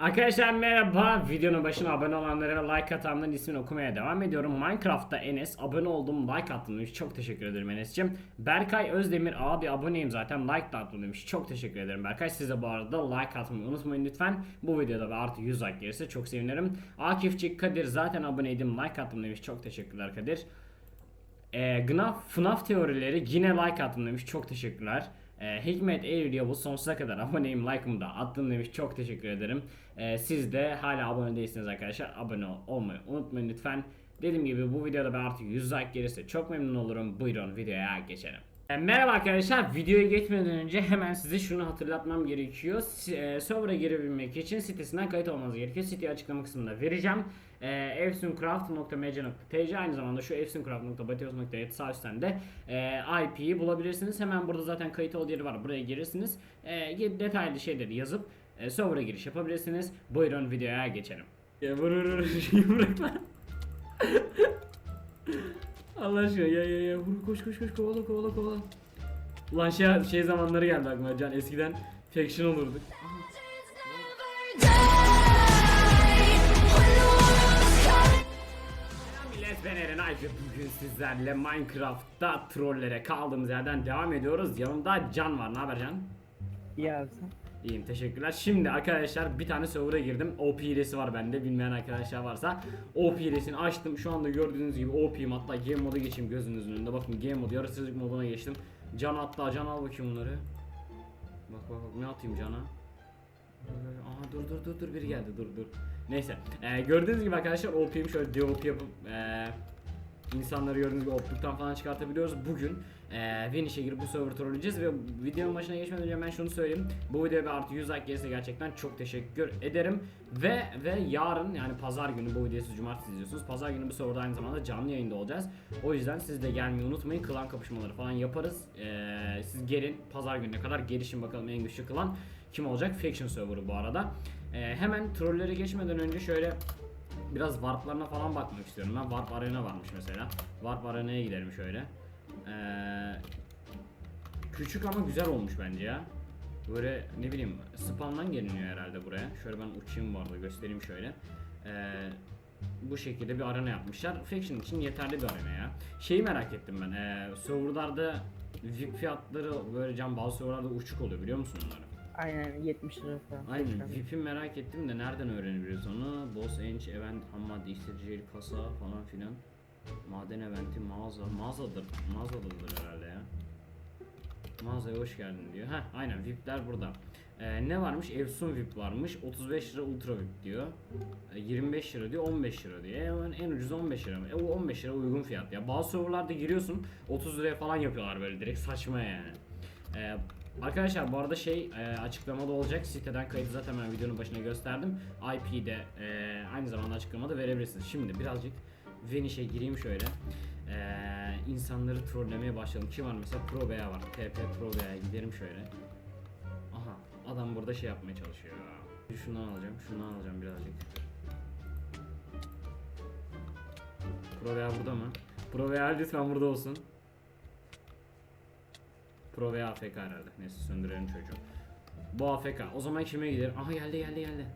Arkadaşlar merhaba. Videonun başına abone olanlara like atanların ismini okumaya devam ediyorum. Minecraft'ta Enes abone oldum like attım demiş. Çok teşekkür ederim Enes'cim. Berkay Özdemir abi aboneyim zaten like da attım demiş. Çok teşekkür ederim Berkay. Siz de bu arada like atmayı unutmayın lütfen. Bu videoda ve artı 100 like gelirse çok sevinirim. Akifçi Kadir zaten aboneydim like attım demiş. Çok teşekkürler Kadir. E, Gnaf, FNAF teorileri yine like attım demiş. Çok teşekkürler. E, Hikmet Eylül Yavuz sonsuza kadar aboneyim like'ımı da attım demiş. Çok teşekkür ederim. E, siz de hala abone değilsiniz arkadaşlar. Abone olmayı unutmayın lütfen. Dediğim gibi bu videoda ben artık 100 like gelirse çok memnun olurum. Buyurun videoya geçelim. E, Merhaba arkadaşlar. Videoya geçmeden önce hemen size şunu hatırlatmam gerekiyor. E, server'a girebilmek için sitesinden kayıt olmanız gerekiyor. Siteyi açıklama kısmında vereceğim. E, efsuncraft.mc.tc aynı zamanda şu efsuncraft.batios.net sağ üstten de e, IP'yi bulabilirsiniz. Hemen burada zaten kayıt ol yeri var. Buraya girirsiniz. E, detaylı şeyleri yazıp e, server'a giriş yapabilirsiniz. Buyurun videoya geçelim. Ya vur vur vur yumrukla. Allah aşkına ya ya ya vur koş koş koş kovala kovala kovala. Ulan şey, şey zamanları geldi aklıma Can eskiden faction olurduk. Ben Eren Aycı. Bugün sizlerle Minecraft'ta trollere kaldığımız yerden devam ediyoruz. Yanımda Can var. Ne haber Can? İyi abi sen. İyiyim teşekkürler. Şimdi arkadaşlar bir tane server'a girdim. OP hilesi var bende. Bilmeyen arkadaşlar varsa OP hilesini açtım. Şu anda gördüğünüz gibi OP'yim. Hatta game moda geçeyim gözünüzün önünde. Bakın game mod yarısızlık moduna geçtim. Can hatta can al bakayım bunları. Bak bak bak ne atayım cana. Aha dur dur dur dur biri geldi dur dur. Neyse ee, gördüğünüz gibi arkadaşlar OP'yim şöyle DOP yapıp ee, insanları gördüğünüz gibi opluktan falan çıkartabiliyoruz. Bugün eee Venish'e girip bu server trolleyeceğiz ve videonun başına geçmeden önce ben şunu söyleyeyim. Bu videoya bir artı 100 like gelirse gerçekten çok teşekkür ederim. Ve ve yarın yani pazar günü bu videoyu siz cumartesi izliyorsunuz. Pazar günü bu serverda aynı zamanda canlı yayında olacağız. O yüzden siz de gelmeyi unutmayın. Klan kapışmaları falan yaparız. Eee, siz gelin pazar gününe kadar gelişin bakalım en güçlü klan kim olacak? Faction serverı bu arada. Eee, hemen trollere geçmeden önce şöyle biraz warplarına falan bakmak istiyorum. Ben warp arena varmış mesela. Warp arena'ya gidelim şöyle. Ee, küçük ama güzel olmuş bence ya. Böyle ne bileyim spamdan geliniyor herhalde buraya. Şöyle ben uçayım bu arada göstereyim şöyle. Ee, bu şekilde bir arena yapmışlar. Faction için yeterli bir arena ya. Şeyi merak ettim ben. Ee, serverlarda VIP fiyatları böyle can bazı serverlarda uçuk oluyor biliyor musun onları? Aynen 70 lira falan. Aynen 80 lira. VIP'i merak ettim de nereden öğrenebiliriz onu? Boss Ench, Event, Hamma, değiştirici kasa falan filan. Maden eventi, mağaza, mağazadır, mağazadır herhalde ya. Mağazaya hoş geldin diyor. Heh aynen VIP'ler burada. Ee, ne varmış? Efsun VIP varmış. 35 lira Ultra VIP diyor. Ee, 25 lira diyor, 15 lira diyor. E, en ucuz 15 lira. E, o 15 lira uygun fiyat ya. Bazı serverlarda giriyorsun 30 liraya falan yapıyorlar böyle direkt saçma yani. Ee, arkadaşlar bu arada şey e, açıklamada olacak siteden kaydı zaten ben videonun başına gösterdim. IP'de e, aynı zamanda açıklamada verebilirsiniz. Şimdi birazcık Venish'e gireyim şöyle. Ee, insanları trollemeye başlayalım. Kim var mesela? Pro Veya var. TP Pro Veya gidelim şöyle. Aha adam burada şey yapmaya çalışıyor. Şundan alacağım, şundan alacağım birazcık. Pro Veya burada mı? Pro Veya lütfen burada olsun. Pro veya AFK herhalde. Neyse söndürelim çocuğu. Bu AFK. O zaman kime gider? Aha geldi geldi geldi.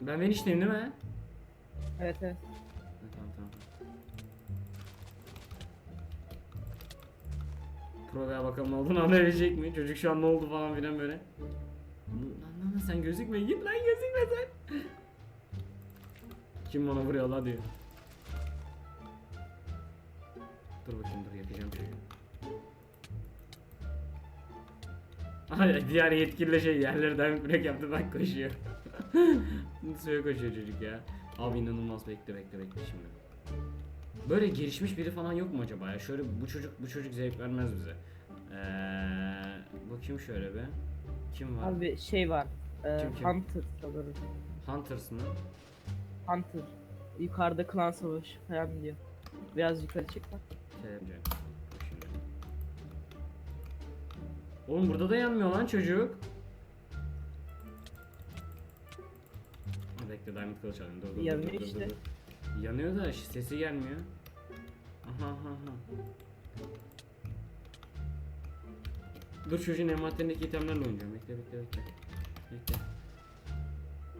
Ben ben işteyim değil mi? Evet evet. Ha, Tamam tamam. Pro veya bakalım ne olduğunu anlayabilecek mi? Çocuk şu an ne oldu falan filan böyle. Lan lan lan sen gözükme git lan gözükme sen. Kim bana vuruyor la diyor. Dur bakayım dur yakacağım çocuğu. Ay diğer yetkiliyle şey yerleri diamond break yaptı bak koşuyor. Suya koşuyor çocuk ya. Abi inanılmaz bekle bekle bekle şimdi. Böyle gelişmiş biri falan yok mu acaba ya? Şöyle bu çocuk bu çocuk zevk vermez bize. Ee, bakayım şöyle be. Kim var? Abi şey var. E, Kim, kim? Hunter sanırım. Hunters mı? Hunter. Yukarıda klan savaşı falan diyor. Biraz yukarı çık bak. Oğlum burada da yanmıyor lan çocuk. Bekle diamond kılıç alayım. Dur dur Yanıyor dur, dur, işte. dur. Yanıyor da sesi gelmiyor. Aha aha aha. Dur çocuğun envanterindeki itemlerle oynayacağım. Bekle bekle bekle. Bekle.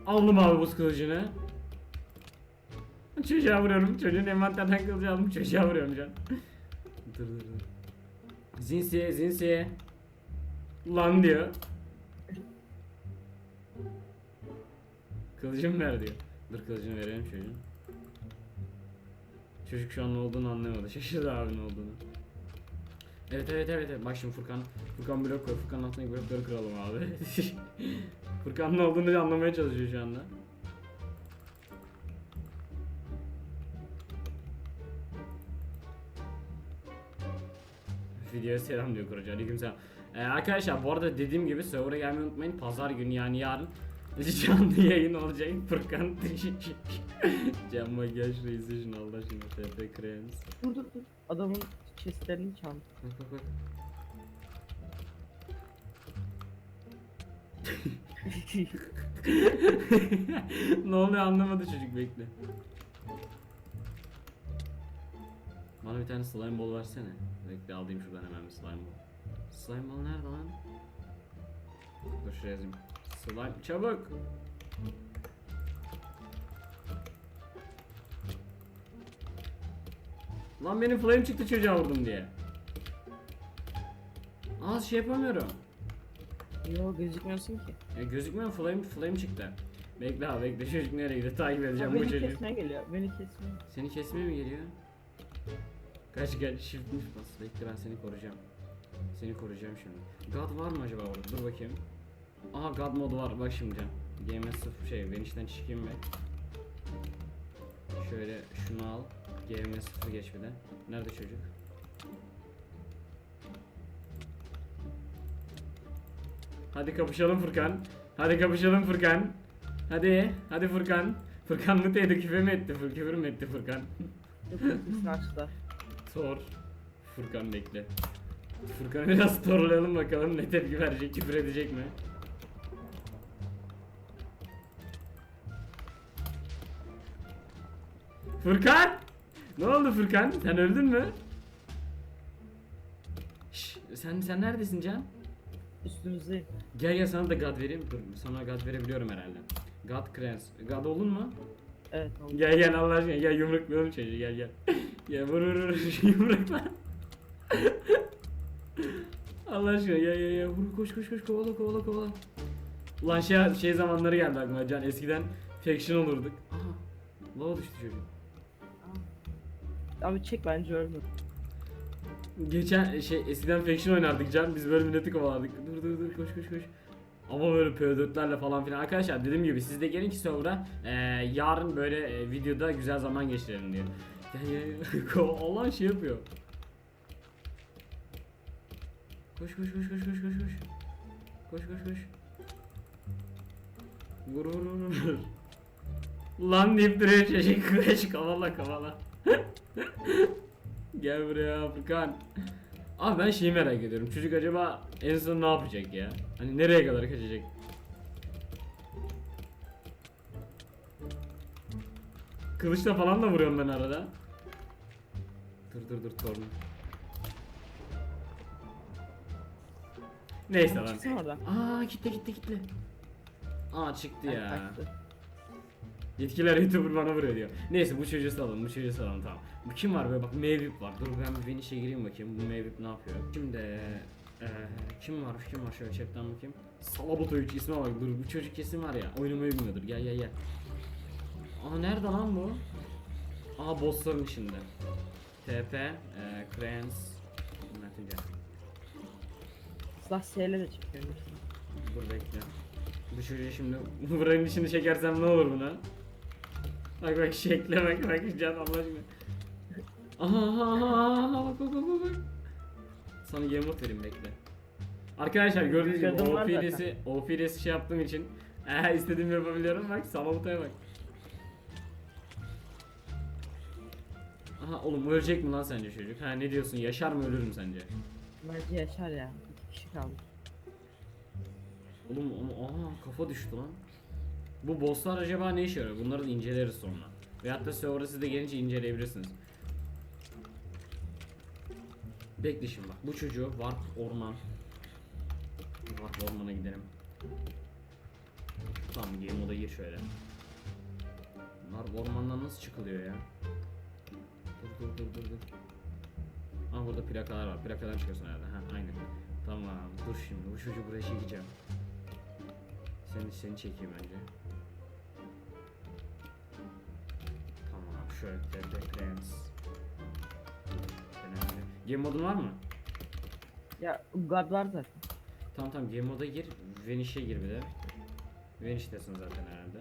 Aldım abi buz kılıcını. Çocuğa vuruyorum. Çocuğun envanterden kılıcı aldım. Çocuğa vuruyorum can. dur dur dur. Zinsiye zinsiye. Lan diyor. Kılıcımı ver diyor. Dur kılıcını verelim çocuğun. Çocuk şu an ne olduğunu anlamadı. Şaşırdı abi ne olduğunu. Evet evet evet evet. Bak şimdi Furkan Furkan blok koy. Furkan'ın altına blokları kıralım abi. Furkan ne olduğunu anlamaya çalışıyor şu anda. Videoya selam diyor kurucu. Aleyküm selam. Ee, arkadaşlar bu arada dediğim gibi server'a gelmeyi unutmayın. Pazar günü yani yarın canlı yayın olacak. Furkan Can Magaş Reis'i şunu Allah aşkına TP Krens. Dur dur dur. Adamın chestlerini çaldı. Ne oluyor anlamadı çocuk bekle. Bana bir tane slime ball versene. Bekle alayım şuradan hemen bir slime ball. Slime ball nerede lan? Dur şuraya yazayım. Slime çabuk. Lan benim flame çıktı çocuğa vurdum diye. Az şey yapamıyorum. Yo gözükmüyorsun ki. E, gözükmüyor flame flame çıktı. Bekle abi bekle çocuk nereye gidiyor takip edeceğim bu beni çocuğu. kesmeye geliyor. Beni kesmeye. Seni kesmeye mi geliyor? Kaç gel shift'miş bas bekle ben seni koruyacağım. Seni koruyacağım şimdi. God var mı acaba orada? Dur bakayım. Aha God modu var bak şimdi. GMS sıfır şey ben işten çıkayım ben. Şöyle şunu al. GMS sıfır geç bir de. Nerede çocuk? Hadi kapışalım Furkan. Hadi kapışalım Furkan. Hadi, hadi Furkan. Furkan mı dedi küfür mü etti? Küfür mü etti Furkan? Yok Tor. Furkan bekle. Furkan'ı biraz torlayalım bakalım ne tepki verecek, küfür edecek mi? Furkan! Ne oldu Furkan? Sen öldün mü? Şş, sen sen neredesin Can? Üstümüzdeyim. Gel gel sana da God vereyim. Dur sana God verebiliyorum herhalde. God Krens. God olun mu? Evet oldu. Gel gel Allah aşkına gel yumruklayalım çocuğu gel gel. Gel vur vur vur yumrukla. Allah aşkına gel gel gel vur koş koş koş kovala kovala kovala. Ulan şey, şey zamanları geldi aklıma Can eskiden faction olurduk. Aha. Lava düştü çocuk. Abi çek bence ölme. Geçen şey eskiden faction oynardık Can biz böyle milleti kovalardık. Dur dur dur koş koş koş. Ama böyle P4'lerle falan filan arkadaşlar dediğim gibi siz de gelin ki server'a e, yarın böyle e, videoda güzel zaman geçirelim gel gel. Allah şey yapıyor. Koş koş koş koş koş koş koş. Koş koş koş. Vur vur vur vur. Lan deyip duruyor çocuk. Kavala kavala. Gel buraya Furkan. Abi ben şeyi merak ediyorum. Çocuk acaba en son ne yapacak ya? Hani nereye kadar kaçacak? Kılıçla falan da vuruyorum ben arada. Dur dur dur torun. Neyse lan. Çıksana oradan. Aa gitti gitti gitti. Aa çıktı ya. kaçtı. Yetkiler YouTuber bana vuruyor diyor. Neyse bu çocuğu salın, bu çocuğu salın tamam. Bu kim var be bak Mevip var. Dur ben bir Veniş'e gireyim bakayım bu Mevip ne yapıyor. Şimdi eee kim var kim var şöyle chatten bakayım. Salabuto 3 isme bak dur bu çocuk kesin var ya oynamayı bilmiyordur gel gel gel. Aa nerede lan bu? Aa bossların içinde. TP, eee Krens, Metince. Silah S'yle de çıkıyor. Dur bekle. Bu çocuğu şimdi buranın içini çekersem ne olur buna? Bak bak şekle bak bak can Allah aşkına. Aha aha aha aha bak bak bak bak. Sana game mode vereyim bekle. Arkadaşlar gördüğünüz gibi Gördüm var OPD'si OPD'si şey yaptığım için eee istediğimi yapabiliyorum bak Salamuta'ya bak. Aha oğlum ölecek mi lan sence çocuk? Ha ne diyorsun yaşar mı ölür mü sence? Bence yaşar ya. İki kişi kaldı. Oğlum ama aa kafa düştü lan. Bu bosslar acaba ne işe yarıyor? Bunları da inceleriz sonra. Veyahut da server'a siz de gelince inceleyebilirsiniz. Bekle şimdi bak. Bu çocuğu Warp Orman Ormana gidelim. Tamam game moda gir şöyle. Bunlar ormandan nasıl çıkılıyor ya? Dur dur dur dur dur. Aa burada plakalar var. Plakadan çıkıyorsun herhalde. Ha aynen. Tamam dur şimdi bu çocuğu buraya çekeceğim. Seni seni çekeyim önce. Şöyle Prens. Önemli. Game modun var mı? Ya God var zaten. Tamam tamam game moda gir. Vanish'e gir bir de. Vanish'tesin zaten herhalde.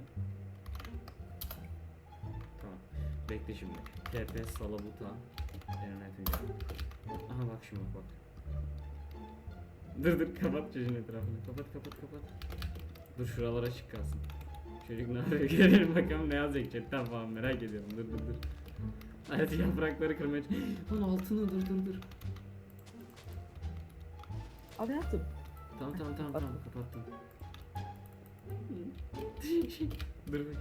Tamam. Bekle şimdi. TP Salabuta. Ertuğrul. Aha bak şimdi bak. Dur dur kapat çocuğun etrafını. Kapat kapat kapat. Dur şuralar açık kalsın. Çocuk ne yapıyor? Görelim bakalım ne yazacak chatten falan merak ediyorum. Dur dur dur. Hadi yaprakları kırmaya Lan altını dur dur dur. Al hayatım. Tamam tamam tamam tamam kapattım. Dur bakayım.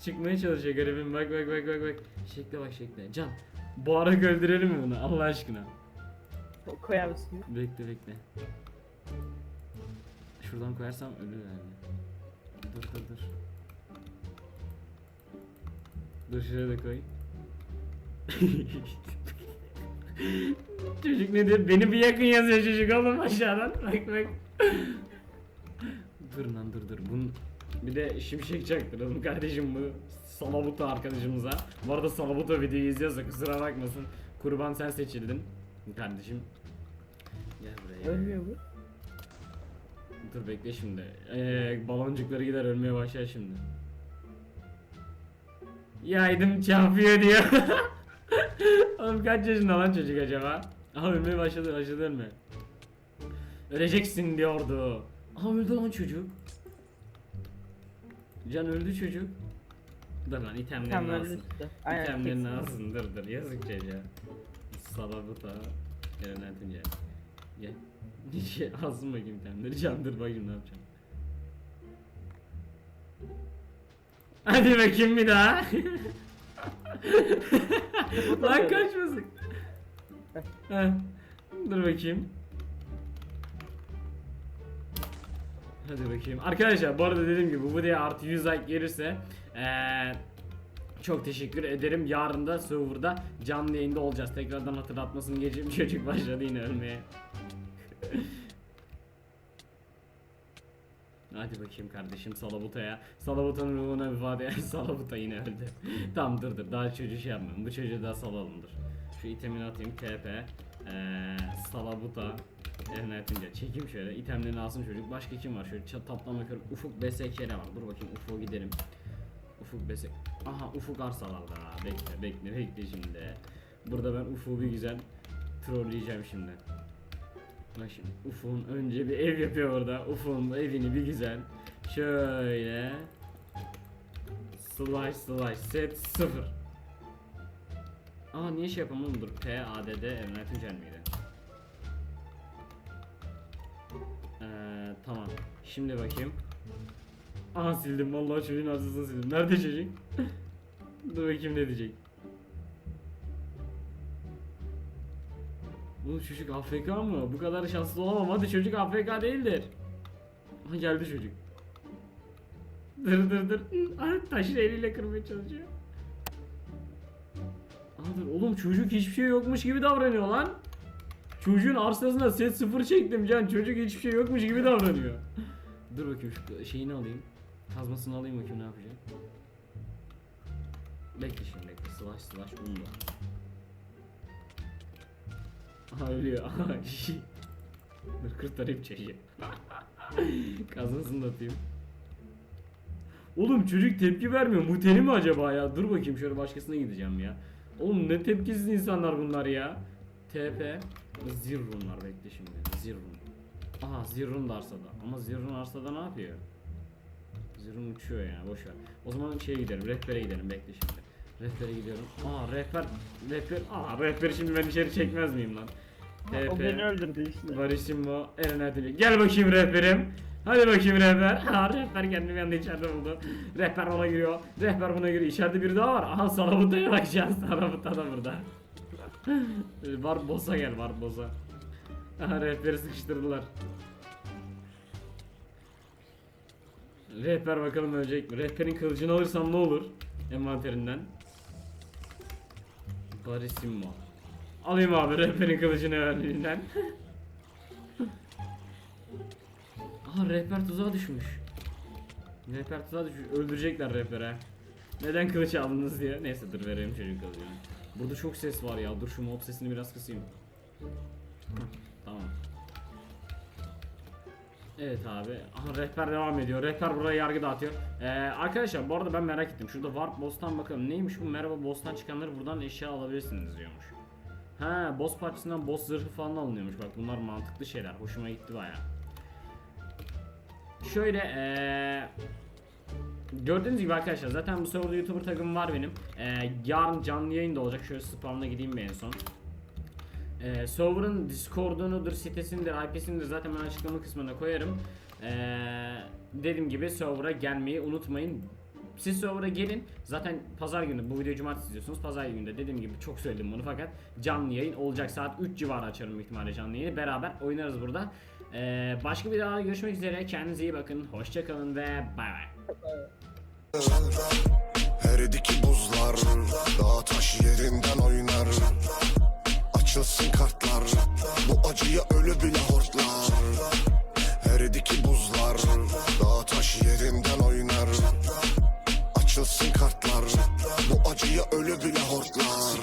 Çıkmaya çalışıyor garibim bak bak bak bak bak. Şekle bak şekle. Can. Bağırarak öldürelim mi bunu Allah aşkına? Ko- Koyar mısın? Bekle bekle. Şuradan koyarsam ölür herhalde. Dur dur dur. Dur şuraya da koy. çocuk ne diyor? Beni bir yakın yazıyor çocuk oğlum aşağıdan. Bak bak. dur lan dur dur. Bunun bir de şimşek çaktıralım kardeşim bu Salabuto arkadaşımıza. Bu arada Salabuto videoyu izliyorsa kusura bakmasın. Kurban sen seçildin kardeşim. Gel buraya. Ölmüyor bu. Dur bekle şimdi. Ee, baloncukları gider ölmeye başlar şimdi. Yaydım çarpıyor diyor. Oğlum kaç yaşında lan çocuk acaba? Aha ölmeye başladı başladı ölme. Öleceksin diyordu. Aha öldü lan çocuk. Can öldü çocuk. Dur lan itemlerini Tam alsın. teksin. alsın dur dur yazık çocuğa. Salabuta. Eren Ertuğrul. Gel. Alsın bakayım itemleri. Can dur bakayım ne yapacağım. Hadi bakayım bir daha. Lan kaçmasın. Heh. Dur bakayım. Hadi bakayım. Arkadaşlar bu arada dediğim gibi bu videoya artı 100 like gelirse eee çok teşekkür ederim. Yarın da serverda canlı yayında olacağız. Tekrardan hatırlatmasını geçeyim. Çocuk başladı yine ölmeye. Hadi bakayım kardeşim Salabuta'ya. Salabuta'nın ruhuna bir ifade. Salabuta yine öldü. tamam dur dur daha çocuğu şey yapmayalım. Bu çocuğu daha salalım dur. Şu itemini atayım TP. Eee Salabuta. Eline atınca çekeyim şöyle. İtemlerini alsın çocuk. Başka kim var? Şöyle çat taptan bakıyorum. Ufuk BSK'le var. Dur bakayım Ufuk'a gidelim. Ufuk BSK. Aha Ufuk arsalarda. Bekle bekle bekle şimdi. Burada ben Ufuk'u bir güzel trolleyeceğim şimdi. Bak önce bir ev yapıyor orada. Ufuk'un evini bir güzel. Şöyle. Slash slash set 0. Aa niye şey yapamam? Dur. P A D D Emre Tuncel miydi? Ee, tamam. Şimdi bakayım. Aha sildim. Vallahi çocuğun arzusunu sildim. Nerede çocuk? Dur bakayım ne diyecek. Bu çocuk AFK mı? Bu kadar şanslı olamam. Hadi çocuk AFK değildir. Ha geldi çocuk. Dur dur dur. Ah, taşı eliyle kırmaya çalışıyor. Aa dur oğlum çocuk hiçbir şey yokmuş gibi davranıyor lan. Çocuğun arsasına set sıfır çektim can. Çocuk hiçbir şey yokmuş gibi davranıyor. dur bakayım şu şeyini alayım. Kazmasını alayım bakayım ne yapacak. Bekle şimdi bekle. Slash slash bunda. Aha ölüyor. Dur kurtarayım çocuğu. Kazmasını da atayım. Oğlum çocuk tepki vermiyor. Muteli mi acaba ya? Dur bakayım şöyle başkasına gideceğim ya. Oğlum ne tepkisiz insanlar bunlar ya. TP Zirrunlar bekle şimdi. Zirrun. Aha Zirrun da arsada. Ama Zirrun arsada ne yapıyor? Zirrun uçuyor ya boş ver. O zaman şeye gidelim. Rehbere gidelim bekle şimdi. Rehbere gidiyorum. Aa rehber rehber aa rehberi şimdi ben içeri çekmez miyim lan? O beni öldürdü işte. Barış'ım o Eren Ertuğrul. Gel bakayım rehberim. Hadi bakayım rehber. Ha rehber kendini bir anda içeride buldu. Rehber ona giriyor. Rehber buna giriyor. İçeride biri daha var. Aha Sarabuta'ya bakacağız. Sarabuta da burada. var boss'a gel var boss'a. Aha rehberi sıkıştırdılar. Rehber bakalım ölecek mi? Rehberin kılıcını alırsam ne olur? Envanterinden. Barisimmo. Alayım abi rehberin kılıcını elinden. Aha rehber tuzağa düşmüş. Rehber tuzağa düşmüş. Öldürecekler rehbere. Neden kılıç aldınız diye. Neyse dur vereyim çocuğun kılıcını. Burada çok ses var ya. Dur şu mod sesini biraz kısayım. Tamam. Evet abi. Aha rehber devam ediyor. Rehber buraya yargı dağıtıyor. Ee, arkadaşlar bu arada ben merak ettim. Şurada Warp Boss'tan bakalım. Neymiş bu? Merhaba Boss'tan çıkanları buradan eşya alabilirsiniz diyormuş. Ha, boss parçasından boss zırhı falan alınıyormuş. Bak bunlar mantıklı şeyler. Hoşuma gitti baya. Şöyle ee, Gördüğünüz gibi arkadaşlar zaten bu serverda YouTuber tagım var benim. Ee, yarın canlı yayın da olacak. Şöyle spamla gideyim bir en son. Ee, server'ın Discord'unudur, sitesindir, IP'sindir zaten ben açıklama kısmına koyarım. Ee, dediğim gibi server'a gelmeyi unutmayın. Siz server'a gelin. Zaten pazar günü bu videoyu cumartesi izliyorsunuz. Pazar günü de dediğim gibi çok söyledim bunu fakat canlı yayın olacak. Saat 3 civarı açarım ihtimalle canlı yayını. Beraber oynarız burada. Ee, başka bir daha görüşmek üzere. Kendinize iyi bakın. Hoşçakalın ve bay bay açılsın kartlar. Bu acıya ölü bile hortlar. Eridi ki buzlar Dağ taş yerinden oynar. Açılsın kartlar. Bu acıya ölü bile hortlar.